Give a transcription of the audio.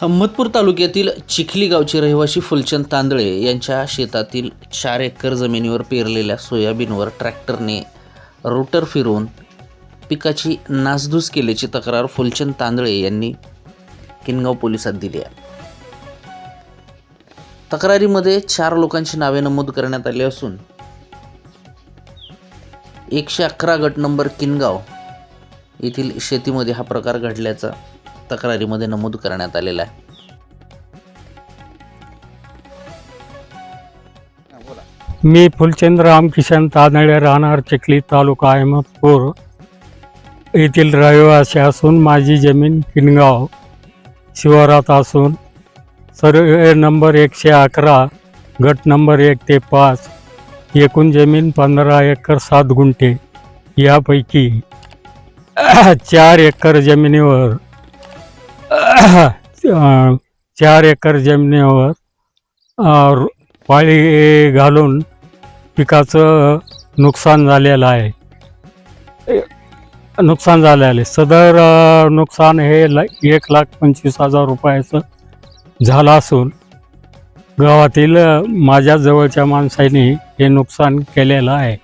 अहमदपूर तालुक्यातील चिखली गावचे रहिवासी फुलचंद तांदळे यांच्या शेतातील चार एकर जमिनीवर पेरलेल्या सोयाबीनवर ट्रॅक्टरने रोटर फिरवून पिकाची नासधूस केल्याची तक्रार फुलचंद तांदळे यांनी किनगाव पोलिसात दिली आहे. तक्रारीमध्ये चार लोकांची नावे नमूद करण्यात आली असून एकशे अकरा गट नंबर किनगाव येथील शेतीमध्ये हा प्रकार घडल्याचा तक्रारीमध्ये नमूद करण्यात आलेला आहे. मी फुलचंद रामकिशन तांदळे राहणार चिखली तालुका अहमदपूर येथील रहिवासी असून माझी जमीन किनगाव शिवारात असून सर्वे नंबर एकशे अकरा गट नंबर एक ते पाच एकूण जमीन पंधरा एकर सात गुंठे. यापैकी चार एकर जमिनीवर चार एकर जमिनीवर पाळी घालून पिकाचं नुकसान झालेलं आहे. नुकसान झालेलं आहे. सदर नुकसान हे ला एक लाख पंचवीस हजार रुपयाचं झालं असून गावातील माझ्या जवळच्या माणसाने हे नुकसान केलेलं आहे.